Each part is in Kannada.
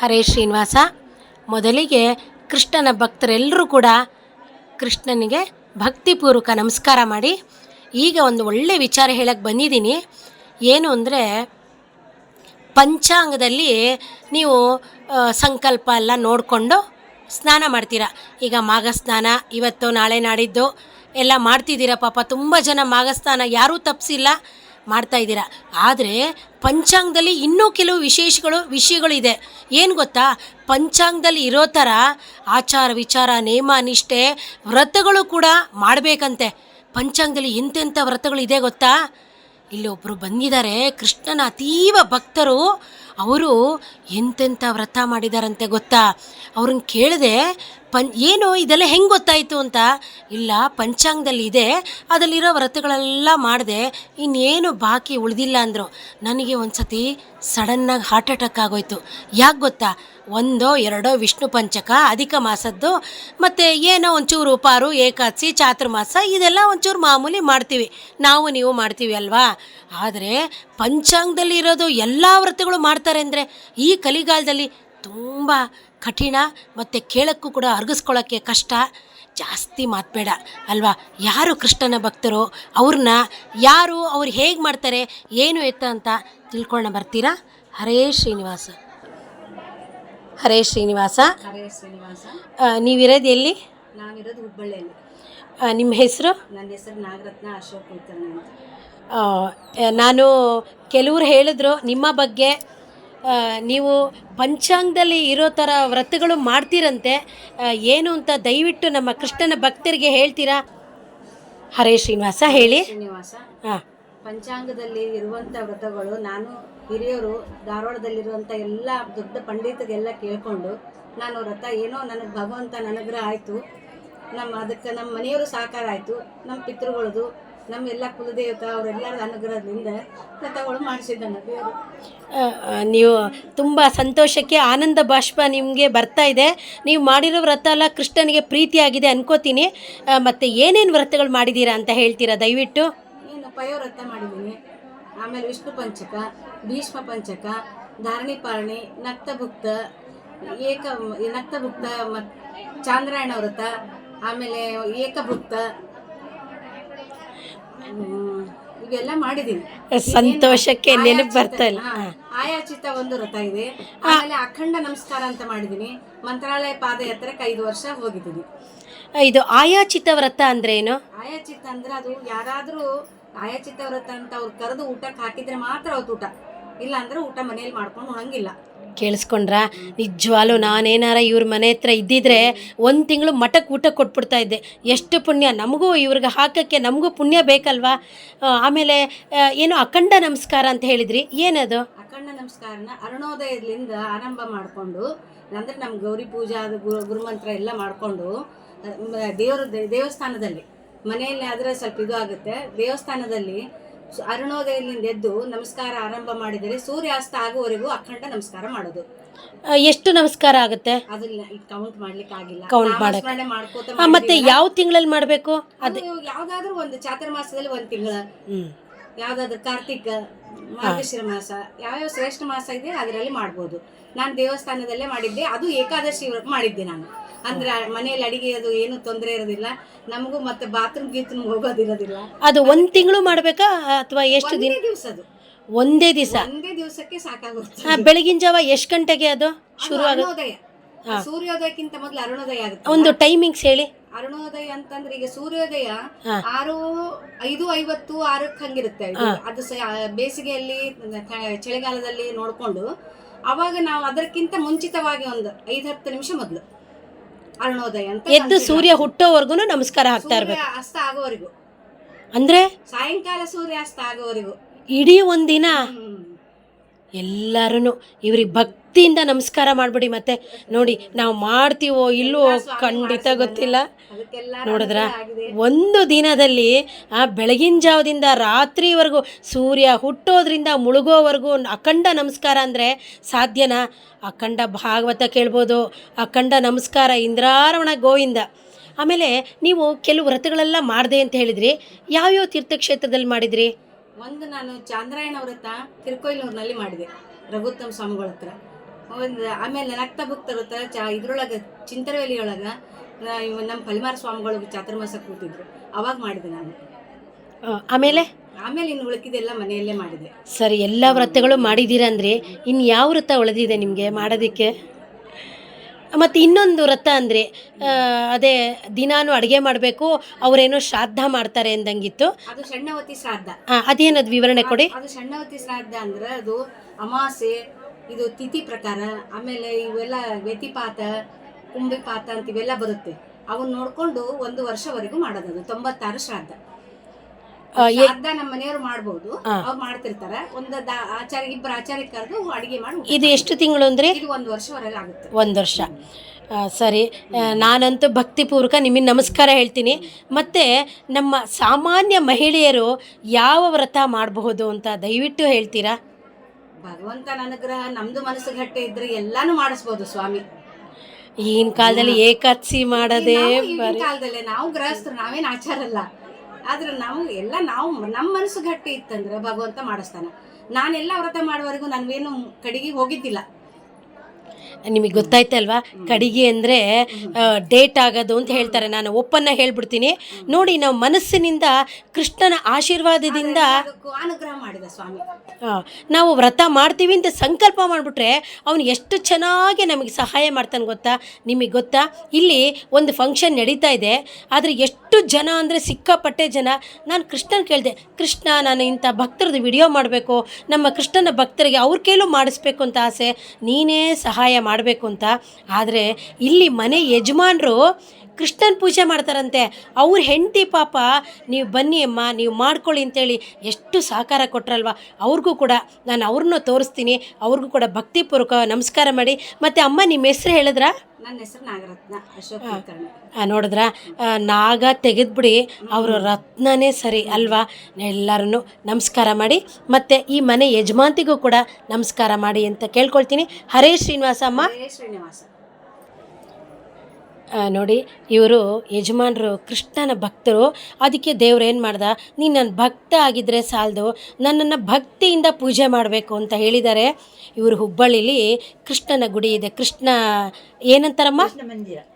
ಹರೇ ಶ್ರೀನಿವಾಸ. ಮೊದಲಿಗೆ ಕೃಷ್ಣನ ಭಕ್ತರೆಲ್ಲರೂ ಕೂಡ ಕೃಷ್ಣನಿಗೆ ಭಕ್ತಿಪೂರ್ವಕ ನಮಸ್ಕಾರ ಮಾಡಿ. ಈಗ ಒಂದು ಒಳ್ಳೆ ವಿಚಾರ ಹೇಳಕ್ಕೆ ಬಂದಿದ್ದೀನಿ. ಏನು ಅಂದರೆ, ಪಂಚಾಂಗದಲ್ಲಿ ನೀವು ಸಂಕಲ್ಪ ಎಲ್ಲ ನೋಡಿಕೊಂಡು ಸ್ನಾನ ಮಾಡ್ತೀರ. ಈಗ ಮಾಘ ಸ್ನಾನ ಇವತ್ತು ನಾಳೆ ನಾಡಿದ್ದು ಎಲ್ಲ ಮಾಡ್ತಿದ್ದೀರ ಪಾಪ. ತುಂಬ ಜನ ಮಾಘ ಸ್ನಾನ ಯಾರೂ ತಪ್ಪಿಸಿಲ್ಲ ಮಾಡ್ತಾ ಇದ್ದೀರಾ. ಆದರೆ ಪಂಚಾಂಗದಲ್ಲಿ ಇನ್ನೂ ಕೆಲವು ವಿಶೇಷಗಳು ವಿಷಯಗಳು ಇದೆ ಏನು ಗೊತ್ತಾ? ಪಂಚಾಂಗದಲ್ಲಿ ಇರೋ ಥರ ಆಚಾರ ವಿಚಾರ, ನೇಮ, ನಿಷ್ಠೆ ವ್ರತಗಳು ಕೂಡ ಮಾಡಬೇಕಂತೆ. ಪಂಚಾಂಗದಲ್ಲಿ ಎಂತೆಂಥ ವ್ರತಗಳು ಇದೆ ಗೊತ್ತಾ? ಇಲ್ಲಿ ಒಬ್ಬರು ಬಂದಿದ್ದಾರೆ. ಕೃಷ್ಣನ ಅತೀವ ಭಕ್ತರು. ಅವರು ಎಂತೆಂಥ ವ್ರತ ಮಾಡಿದಾರಂತೆ ಗೊತ್ತಾ? ಅವ್ರನ್ನ ಕೇಳಿದೆ ಪಂ ಏನು ಇದೆಲ್ಲ ಹೆಂಗೆ ಗೊತ್ತಾಯಿತು ಅಂತ? ಇಲ್ಲ, ಪಂಚಾಂಗದಲ್ಲಿ ಇದೆ. ಅದರಲ್ಲಿರೋ ವ್ರತಗಳೆಲ್ಲ ಮಾಡಿದೆ. ಇನ್ನೇನು ಬಾಕಿ ಉಳಿದಿಲ್ಲ ಅಂದರು. ನನಗೆ ಒಂದು ಸತಿ ಸಡನ್ನಾಗಿ ಹಾರ್ಟ್ ಅಟ್ಯಾಕ್ ಆಗೋಯ್ತು. ಯಾಕೆ ಗೊತ್ತಾ? ಒಂದೋ ಎರಡೋ ವಿಷ್ಣು ಪಂಚಕ, ಅಧಿಕ ಮಾಸದ್ದು, ಮತ್ತು ಏನೋ ಒಂಚೂರು ಉಪಾರು ಏಕಾದಶಿ ಚಾತುರ್ಮಾಸ, ಇದೆಲ್ಲ ಒಂಚೂರು ಮಾಮೂಲಿ ಮಾಡ್ತೀವಿ. ನಾವು ನೀವು ಮಾಡ್ತೀವಿ ಅಲ್ವಾ? ಆದರೆ ಪಂಚಾಂಗದಲ್ಲಿ ಇರೋದು ಎಲ್ಲ ವ್ರತಗಳು ಮಾಡ್ತಾರೆ ಅಂದರೆ ಈ ಕಲಿಗಾಲದಲ್ಲಿ ತುಂಬ ಕಠಿಣ ಮತ್ತು ಕೇಳೋಕ್ಕೂ ಕೂಡ ಅರ್ಗಿಸ್ಕೊಳ್ಳೋಕ್ಕೆ ಕಷ್ಟ. ಜಾಸ್ತಿ ಮಾತಬೇಡ ಅಲ್ವಾ? ಯಾರು ಕೃಷ್ಣನ ಭಕ್ತರು ಅವ್ರನ್ನ ಯಾರು ಅವ್ರು ಹೇಗೆ ಮಾಡ್ತಾರೆ ಏನು ಎತ್ತ ಅಂತ ತಿಳ್ಕೊಳ್ಳೋಣ ಬರ್ತೀರಾ? ಹರೇ ಶ್ರೀನಿವಾಸ. ಹರೇ ಶ್ರೀನಿವಾಸ. ಹರೇ ಶ್ರೀನಿವಾಸ. ನೀವಿರೋದು ಎಲ್ಲಿ? ನಾವಿರೋದು ಹುಬ್ಬಳ್ಳಿಯಲ್ಲಿ. ನಿಮ್ಮ ಹೆಸರು? ನನ್ನ ಹೆಸರು ನಾಗರತ್ನ ಅಶೋಕ್ ಅಂತ. ನಾನು ಕೆಲವ್ರು ಹೇಳಿದ್ರು ನಿಮ್ಮ ಬಗ್ಗೆ ನೀವು ಪಂಚಾಂಗದಲ್ಲಿ ಇರೋ ಥರ ವ್ರತಗಳು ಮಾಡ್ತೀರಂತೆ. ಏನು ಅಂತ ದಯವಿಟ್ಟು ನಮ್ಮ ಕೃಷ್ಣನ ಭಕ್ತರಿಗೆ ಹೇಳ್ತೀರಾ? ಹರೇ ಶ್ರೀನಿವಾಸ ಹೇಳಿ. ಶ್ರೀನಿವಾಸ. ಹಾಂ. ಪಂಚಾಂಗದಲ್ಲಿ ಇರುವಂಥ ವ್ರತಗಳು ನಾನು ಹಿರಿಯರು ಧಾರವಾಡದಲ್ಲಿರುವಂಥ ಎಲ್ಲ ದೊಡ್ಡ ಪಂಡಿತಗೆಲ್ಲ ಕೇಳಿಕೊಂಡು ನಾನು ವ್ರತ ಏನೋ ನನಗೆ ಭಗವಂತ ನನಗ್ರಹ ಆಯಿತು. ನಮ್ಮ ಅದಕ್ಕೆ ನಮ್ಮ ಮನೆಯವರು ಸಾಕಾರ ಆಯಿತು. ನಮ್ಮ ಪಿತೃಗಳದು ನಮ್ಮ ಎಲ್ಲ ಕುಲದೇವತ ಅವರೆಲ್ಲರ ಅನುಗ್ರಹದಿಂದ ವ್ರತಗಳು ಮಾಡಿಸಿದ್ದಾನೆ ದೇವರು. ನೀವು ತುಂಬ ಸಂತೋಷಕ್ಕೆ ಆನಂದ ಬಾಷ್ಪ ನಿಮಗೆ ಬರ್ತಾ ಇದೆ. ನೀವು ಮಾಡಿರೋ ವ್ರತ ಎಲ್ಲ ಕೃಷ್ಣನಿಗೆ ಪ್ರೀತಿಯಾಗಿದೆ ಅನ್ಕೋತೀನಿ. ಮತ್ತು ಮತ್ತೆ ಏನೇನು ವ್ರತಗಳು ಮಾಡಿದ್ದೀರಾ ಅಂತ ಹೇಳ್ತೀರಾ ದಯವಿಟ್ಟು? ಏನು ಪಯೋವ್ರತ ಮಾಡಿದ್ದೀನಿ. ಆಮೇಲೆ ವಿಷ್ಣು ಪಂಚಕ ಭೀಷ್ಮ ಪಂಚಕ ಧಾರಣಿ ಪಾರಣಿ ನಕ್ತಭುಕ್ತ ಏಕ ನಕ್ತಭುಕ್ತ ಮತ್ತು ಚಾಂದ್ರಾಯಣ ವ್ರತ ಆಮೇಲೆ ಏಕಭುಕ್ತ ಇವೆಲ್ಲ ಮಾಡಿದ್ದೀನಿ ಸಂತೋಷಕ್ಕೆ ನೆನಪು ಬರ್ತಾ ಇಲ್ಲ. ಆಯಾಚಿತ ಒಂದು ವ್ರತ ಇದೆ. ಆಮೇಲೆ ಅಖಂಡ ನಮಸ್ಕಾರ ಅಂತ ಮಾಡಿದೀನಿ. ಮಂತ್ರಾಲಯ ಪಾದಯಾತ್ರೆಗೆ ಐದು ವರ್ಷ ಹೋಗಿದ್ದೀನಿ ಇದು ಆಯಾಚಿತ ವ್ರತ ಅಂದ್ರೆ ಏನು? ಆಯಾಚಿತ ಅಂದ್ರೆ ಅದು ಯಾರಾದ್ರೂ ಆಯಾಚಿತ ವ್ರತ ಅಂತ ಅವ್ರು ಕರೆದು ಊಟಕ್ಕೆ ಹಾಕಿದ್ರೆ ಮಾತ್ರ ಅವತ್ತು ಊಟ. ಇಲ್ಲ ಅಂದ್ರೆ ಊಟ ಮನೆಯಲ್ಲಿ ಮಾಡ್ಕೊಂಡು ಉಣಂಗಿಲ್ಲ ಕೇಳಿಸ್ಕೊಂಡ್ರಾ, ನಿಜವಾಲು ನಾನೇನಾರ ಇವ್ರ ಮನೆ ಹತ್ರ ಇದ್ದಿದ್ರೆ ಒಂದು ತಿಂಗಳು ಮಠಕ್ಕೆ ಊಟ ಕೊಟ್ಬಿಡ್ತಾ ಇದ್ದೆ. ಎಷ್ಟು ಪುಣ್ಯ, ನಮಗೂ ಇವ್ರಿಗೆ ಹಾಕೋಕ್ಕೆ ನಮಗೂ ಪುಣ್ಯ ಬೇಕಲ್ವಾ? ಆಮೇಲೆ ಏನು ಅಖಂಡ ನಮಸ್ಕಾರ ಅಂತ ಹೇಳಿದ್ರಿ, ಏನದು? ಅಖಂಡ ನಮಸ್ಕಾರನ ಅರುಣೋದಯದಿಂದ ಆರಂಭ ಮಾಡಿಕೊಂಡು ಅಂದರೆ ನಮ್ಮ ಗೌರಿ ಪೂಜಾ ಗುರು ಗುರುಮಂತ್ರ ಎಲ್ಲ ಮಾಡಿಕೊಂಡು ದೇವರ ದೇವಸ್ಥಾನದಲ್ಲಿ, ಮನೆಯಲ್ಲಿ ಆದರೆ ಸ್ವಲ್ಪ ಇದು ಆಗುತ್ತೆ. ದೇವಸ್ಥಾನದಲ್ಲಿ ಅರುಣೋದಯದಿಂದ ಎದ್ದು ನಮಸ್ಕಾರ ಆರಂಭ ಮಾಡಿದರೆ ಸೂರ್ಯಾಸ್ತ ಆಗುವವರೆಗೂ ಅಖಂಡ ನಮಸ್ಕಾರ ಮಾಡೋದು. ಎಷ್ಟು ನಮಸ್ಕಾರ ಆಗುತ್ತೆ? ಅದನ್ನ ಕೌಂಟ್ ಮಾಡ್ಲಿಕ್ಕೆ ಆಗಿಲ್ಲ. Count ಮಾಡಕ್ಕೆ. ಮಾಡ್ಕೋತ ಮತ್ತೆ ಯಾವ ತಿಂಗಳಲ್ಲಿ ಮಾಡಬೇಕು? ಅದು ಯಾವ್ದಾದ್ರು ಒಂದು ಚಾತುರ್ಮಾಸದಲ್ಲಿ ಒಂದ್ ತಿಂಗಳ. ಯಾವ್ದಾದ್ರು ಕಾರ್ತಿಕ ಮಾರ್ಗಶಿರ ಮಾಸ ಯಾವ್ಯಾವ ಶ್ರೇಷ್ಠ ಮಾಸ ಇದೆ ಅದರಲ್ಲಿ ಮಾಡ್ಬೋದು. ನಾನು ದೇವಸ್ಥಾನದಲ್ಲೇ ಮಾಡಿದ್ದೆ ಅದು ಏಕಾದಶಿ ಮಾಡಿದ್ದೆ ನಾನು. ಅಂದ್ರೆ ಮನೆಯಲ್ಲಿ ಅಡಿಗೆ ಅದು ಏನು ತೊಂದರೆ ಇರೋದಿಲ್ಲ. ನಮಗೂ ಮತ್ತೆ ಬಾತ್ರೂಮ್ ಗೀತ್ರೂಮ್ ಹೋಗೋದಿರೋದಿಲ್ಲ ಅದು ಒಂದ್ ತಿಂಗಳು ಮಾಡಬೇಕಾ ಅಥವಾ ಎಷ್ಟು ದಿನ? ದಿವಸ ಅದು ಒಂದೇ ದಿವಸ? ಒಂದೇ ದಿವಸಕ್ಕೆ ಸಾಕಾಗುತ್ತೆ ಬೆಳಗಿನ ಜಾವ ಎಷ್ಟು ಗಂಟೆಗೆ ಅದು ಶುರು ಅದು ಆಗುತ್ತೆ ಅರುಣೋದಯ. ಸೂರ್ಯೋದಯಕ್ಕಿಂತ ಮೊದಲು ಅರುಣೋದಯ ಆಗುತ್ತೆ. ಒಂದು ಟೈಮಿಂಗ್ಸ್ ಹೇಳಿ. ಅರುಣೋದಯ ಅಂತಂದ್ರೆ ಈಗ ಸೂರ್ಯೋದಯ. ಆರು ಐದು ಐವತ್ತು ಆರಕ್ಕೆ ಹಂಗಿರುತ್ತೆ. ಇದು. ಅದು ಸ- ಬೇಸಿಗೆಯಲ್ಲಿ ಕ- ಚಳಿಗಾಲದಲ್ಲಿ ನೋಡ್ಕೊಂಡು ಅವಾಗ ನಾವು ಅದಕ್ಕಿಂತ ಮುಂಚಿತವಾಗಿ ಒಂದು ಐದು ಹತ್ತು ನಿಮಿಷ ಮೊದಲು. ಅರುಣೋದಯ ಅಂತ ಎದ್ದು ಸೂರ್ಯ ಹುಟ್ಟೋವರೆಗೂ ನಮಸ್ಕಾರ ಹಾಕ್ತಾ ಸೂರ್ಯ ಇರ್ಬೇಕು. ಅಸ್ತ ಆಗೋವರೆಗೂ ಅಂದ್ರೆ? ಸಾಯಂಕಾಲ ಸೂರ್ಯ ಅಸ್ತ ಆಗೋವರೆಗೂ ಇಡೀ ಒಂದಿನ? ಎಲ್ಲಾರು ಇವ್ರಿಗೆ ಭಕ್ತಿಯಿಂದ ನಮಸ್ಕಾರ ಮಾಡ್ಬಿಡಿ ಮತ್ತೆ. ನೋಡಿ ನಾವು ಮಾಡ್ತೀವೋ ಇಲ್ಲೋ ಖಂಡಿತ ಗೊತ್ತಿಲ್ಲ. ನೋಡಿದ್ರ? ಒಂದು ದಿನದಲ್ಲಿ ಆ ಬೆಳಗಿನ ಜಾವದಿಂದ ರಾತ್ರಿವರೆಗೂ ಸೂರ್ಯ ಹುಟ್ಟೋದ್ರಿಂದ ಮುಳುಗೋವರೆಗೂ ಅಖಂಡ ನಮಸ್ಕಾರ ಅಂದರೆ ಸಾಧ್ಯನಾ? ಅಖಂಡ ಭಾಗವತ ಕೇಳ್ಬೋದು ಅಖಂಡ ನಮಸ್ಕಾರ ಇಂದ್ರಾರವಣ ಗೋವಿಂದ. ಆಮೇಲೆ ನೀವು ಕೆಲವು ವ್ರತಗಳೆಲ್ಲ ಮಾಡಿದೆ ಅಂತ ಹೇಳಿದ್ರಿ. ಯಾವ್ಯಾವ ತೀರ್ಥಕ್ಷೇತ್ರದಲ್ಲಿ ಮಾಡಿದ್ರಿ? ಒಂದು ನಾನು ಚಾಂದ್ರಾಯಣ ವ್ರತ ತಿರುಕೊಯ್ಲೂರಿನಲ್ಲಿ ಮಾಡಿದೆ ರಘುತ್ತಮ ಸ್ವಾಮಿಗಳ ಹತ್ರ ಒಂದು ಆಮೇಲೆ ನಕ್ತ ಭಕ್ತ ವ್ರತ ಚ ಇದ್ರೊಳಗೆ ಚಿಂತರವೇಲಿ ಒಳಗೆ ನಮ್ಮ ಫಲಿಮಾರ ಸ್ವಾಮಿಗಳು ಚಾತುರ್ಮಾಸ ಕೂತಿದ್ರು. ಅವಾಗ ಮಾಡಿದೆ ನಾನು. ಆಮೇಲೆ? ಆಮೇಲೆ ಇನ್ನು ಉಳಕಿದೆಲ್ಲ ಮನೆಯಲ್ಲೇ ಮಾಡಿದೆ. ಸರಿ ಎಲ್ಲ ವ್ರತಗಳು ಮಾಡಿದ್ದೀರಾ ಅಂದರೆ ಇನ್ನು ಯಾವ ವ್ರತ ಉಳಿದಿದೆ ನಿಮಗೆ ಮಾಡೋದಕ್ಕೆ? ಮತ್ತು ಇನ್ನೊಂದು ವ್ರತ ಅಂದರೆ ಅದೇ ದಿನಾನು ಅಡುಗೆ ಮಾಡಬೇಕು ಅವರೇನೋ ಶ್ರಾದ್ದ ಮಾಡ್ತಾರೆ ಅಂದಂಗಿತ್ತು. ಅದು ಸಣ್ಣವತಿ ಶ್ರಾದ್ದ. ಅದೇನದು ವಿವರಣೆ ಕೊಡಿ? ಅದು ಸಣ್ಣವತಿ ಶ್ರಾದ್ದ ಅಂದ್ರೆ ಅದು ಅಮಾವಾಸ್ಯೆ ಇದು ತಿಥಿ ಪ್ರಕಾರ ಆಮೇಲೆ ಇವೆಲ್ಲ ವ್ಯತಿಪಾತ ಕುಂಬಿಪಾತ ಅಂತ ಇವೆಲ್ಲ ಬರುತ್ತೆ. ಅವನ್ನ ನೋಡಿಕೊಂಡು ಒಂದು ವರ್ಷವರೆಗೂ ಮಾಡೋದು ಅದು ತೊಂಬತ್ತಾರು ಶ್ರಾದ್ದ. ಶ್ರಾದ್ದ ನಮ್ಮ ಮನೆಯವರು ಮಾಡ್ಬೋದು. ಅವ್ರು ಮಾಡ್ತಿರ್ತಾರೆ. ಒಂದು ಆಚಾರ ಇಬ್ಬರು ಆಚಾರ್ಯ ಕರೆದು ಅಡಿಗೆ ಮಾಡಿ ಇದು ಎಷ್ಟು ತಿಂಗಳು ಅಂದರೆ? ಇದು ಒಂದು ವರ್ಷವರೆಗೆ ಆಗುತ್ತೆ. ಒಂದು ವರ್ಷ. ಸರಿ. ನಾನಂತೂ ಭಕ್ತಿಪೂರ್ವಕ ನಿಮಗೆ ನಮಸ್ಕಾರ ಹೇಳ್ತೀನಿ. ಮತ್ತು ನಮ್ಮ ಸಾಮಾನ್ಯ ಮಹಿಳೆಯರು ಯಾವ ವ್ರತ ಮಾಡಬಹುದು ಅಂತ ದಯವಿಟ್ಟು ಹೇಳ್ತೀರಾ? ಭಗವಂತನ ಅನುಗ್ರಹ ನಮ್ದು ಮನಸ್ಸು ಗಟ್ಟಿ ಇದ್ರೆ ಎಲ್ಲಾನು ಮಾಡಿಸ್ಬೋದು ಸ್ವಾಮಿ. ಈಗಿನ ಕಾಲದಲ್ಲಿ ಏಕಾದಶಿ ಮಾಡದೇ ಕಾಲದಲ್ಲಿ ಈಗಿನ ಕಾಲದಲ್ಲೇ ನಾವು ಗೃಹಸ್ಥರು ನಾವೇನು ಆಚಾರಲ್ಲ ಆದ್ರೆ ನಾವು ಎಲ್ಲ ನಾವು ನಮ್ಮ ಮನಸ್ಸು ಗಟ್ಟಿ ಇತ್ತಂದ್ರೆ ಭಗವಂತ ಮಾಡಿಸ್ತಾನ. ನಾನೆಲ್ಲ ವ್ರತ ಮಾಡುವವರೆಗೂ ನನ್ಗೇನು ಕಡಿಗೆ ಹೋಗಿದ್ದಿಲ್ಲ. ನಿಮಗೆ ಗೊತ್ತಾಯ್ತಲ್ವಾ? ಕಡಿಗೆ ಅಂದರೆ ಡೇಟ್ ಆಗೋದು ಅಂತ ಹೇಳ್ತಾರೆ. ನಾನು ಒಪ್ಪನ್ನ ಹೇಳ್ಬಿಡ್ತೀನಿ. ನೋಡಿ ನಾವು ಮನಸ್ಸಿನಿಂದ ಕೃಷ್ಣನ ಆಶೀರ್ವಾದದಿಂದ ಅನುಗ್ರಹ ಮಾಡಿದ ಸ್ವಾಮಿ. ನಾವು ವ್ರತ ಮಾಡ್ತೀವಿ ಅಂತ ಸಂಕಲ್ಪ ಮಾಡಿಬಿಟ್ರೆ ಅವನು ಎಷ್ಟು ಚೆನ್ನಾಗಿ ನಮಗೆ ಸಹಾಯ ಮಾಡ್ತಾನೆ ಗೊತ್ತಾ? ನಿಮಗೆ ಗೊತ್ತಾ? ಇಲ್ಲಿ ಒಂದು ಫಂಕ್ಷನ್ ನಡೀತಾ ಇದೆ. ಆದರೆ ಎಷ್ಟು ಜನ ಅಂದರೆ ಸಿಕ್ಕಾಪಟ್ಟೆ ಜನ. ನಾನು ಕೃಷ್ಣನ ಕೇಳಿದೆ ಕೃಷ್ಣ ನಾನು ಇಂಥ ಭಕ್ತರದ್ದು ವಿಡಿಯೋ ಮಾಡಬೇಕು. ನಮ್ಮ ಕೃಷ್ಣನ ಭಕ್ತರಿಗೆ ಅವ್ರ ಕೈಲೂ ಮಾಡಿಸ್ಬೇಕು ಅಂತ ಆಸೆ. ನೀನೇ ಸಹಾಯ ಮಾಡಬೇಕು ಅಂತ. ಆದರೆ ಇಲ್ಲಿ ಮನೆ ಯಜಮಾನರು ಕೃಷ್ಣನ ಪೂಜೆ ಮಾಡ್ತಾರಂತೆ. ಅವ್ರ ಹೆಂಡತಿ ಪಾಪ ನೀವು ಬನ್ನಿ ಅಮ್ಮ ನೀವು ಮಾಡ್ಕೊಳ್ಳಿ ಅಂತೇಳಿ ಎಷ್ಟು ಸಹಕಾರ ಕೊಟ್ರಲ್ವ? ಅವ್ರಿಗೂ ಕೂಡ ನಾನು ಅವ್ರನ್ನೂ ತೋರಿಸ್ತೀನಿ. ಅವ್ರಿಗೂ ಕೂಡ ಭಕ್ತಿಪೂರ್ವಕ ನಮಸ್ಕಾರ ಮಾಡಿ. ಮತ್ತು ಅಮ್ಮ ನಿಮ್ಮ ಹೆಸ್ರು ಹೇಳಿದ್ರಾ? ನನ್ನ ಹೆಸರು ನಾಗರತ್ನ ಅಶೋಕ್ ನೋಡಿದ್ರ? ನಾಗ ತೆಗೆದ್ಬಿಡಿ. ಅವರು ರತ್ನನೇ ಸರಿ ಅಲ್ವಾ? ಎಲ್ಲರೂ ನಮಸ್ಕಾರ ಮಾಡಿ. ಮತ್ತು ಈ ಮನೆ ಯಜಮಾಂತಿಗೂ ಕೂಡ ನಮಸ್ಕಾರ ಮಾಡಿ ಅಂತ ಕೇಳ್ಕೊಳ್ತೀನಿ. ಹರೇ ಶ್ರೀನಿವಾಸ ಅಮ್ಮ ಹರೇ ಶ್ರೀನಿವಾಸ. ನೋಡಿ ಇವರು ಯಜಮಾನರು ಕೃಷ್ಣನ ಭಕ್ತರು. ಅದಕ್ಕೆ ದೇವ್ರು ಏನು ಮಾಡ್ದ? ನೀನು ನನ್ನ ಭಕ್ತ ಆಗಿದ್ದರೆ ಸಾಲದು ನನ್ನನ್ನು ಭಕ್ತಿಯಿಂದ ಪೂಜೆ ಮಾಡಬೇಕು ಅಂತ ಹೇಳಿದ್ದಾರೆ ಇವರು ಹುಬ್ಬಳ್ಳಿಲಿ ಕೃಷ್ಣನ ಗುಡಿ ಇದೆ. ಕೃಷ್ಣ ಏನಂತಾರಮ್ಮ?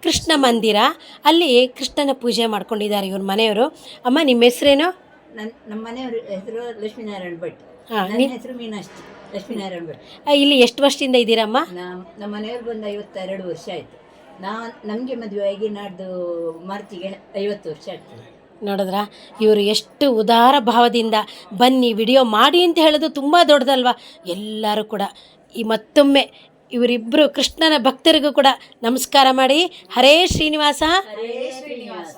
ಕೃಷ್ಣ ಮಂದಿರ. ಅಲ್ಲಿ ಕೃಷ್ಣನ ಪೂಜೆ ಮಾಡ್ಕೊಂಡಿದ್ದಾರೆ ಇವ್ರ ಮನೆಯವರು. ಅಮ್ಮ ನಿಮ್ಮ ಹೆಸರೇನು? ನನ್ನ ನಮ್ಮ ಮನೆಯವರು ಹೆಸರು ಲಕ್ಷ್ಮೀನಾರಾಯಣ ಭಟ್. ಹಾಂ ನನ್ನ ಹೆಸರು ಮೀನಾಕ್ಷಿ ಲಕ್ಷ್ಮೀನಾರಾಯಣ ಭಟ್. ಇಲ್ಲಿ ಎಷ್ಟು ವರ್ಷದಿಂದ ಇದ್ದೀರಮ್ಮ? ನಮ್ಮ ಮನೆಯವ್ರು ಬಂದು ಐವತ್ತೆರಡು ವರ್ಷ ಆಯಿತು. ನಾ ನಮಗೆ ಮದುವೆ ಆಗಿ ನಾಡ್ದು ಮಾರ್ಚಿಗೆ ಐವತ್ತು ವರ್ಷ ಆಗ್ತದೆ ನೋಡಿದ್ರ ಇವರು ಎಷ್ಟು ಉದಾರ ಭಾವದಿಂದ ಬನ್ನಿ ವಿಡಿಯೋ ಮಾಡಿ ಅಂತ ಹೇಳೋದು ತುಂಬ ದೊಡ್ಡದಲ್ವಾ? ಎಲ್ಲರೂ ಕೂಡ ಈ ಮತ್ತೊಮ್ಮೆ ಇವರಿಬ್ಬರು ಕೃಷ್ಣನ ಭಕ್ತರಿಗೂ ಕೂಡ ನಮಸ್ಕಾರ ಮಾಡಿ. ಹರೇ ಶ್ರೀನಿವಾಸ. ಹರೇ ಶ್ರೀನಿವಾಸ.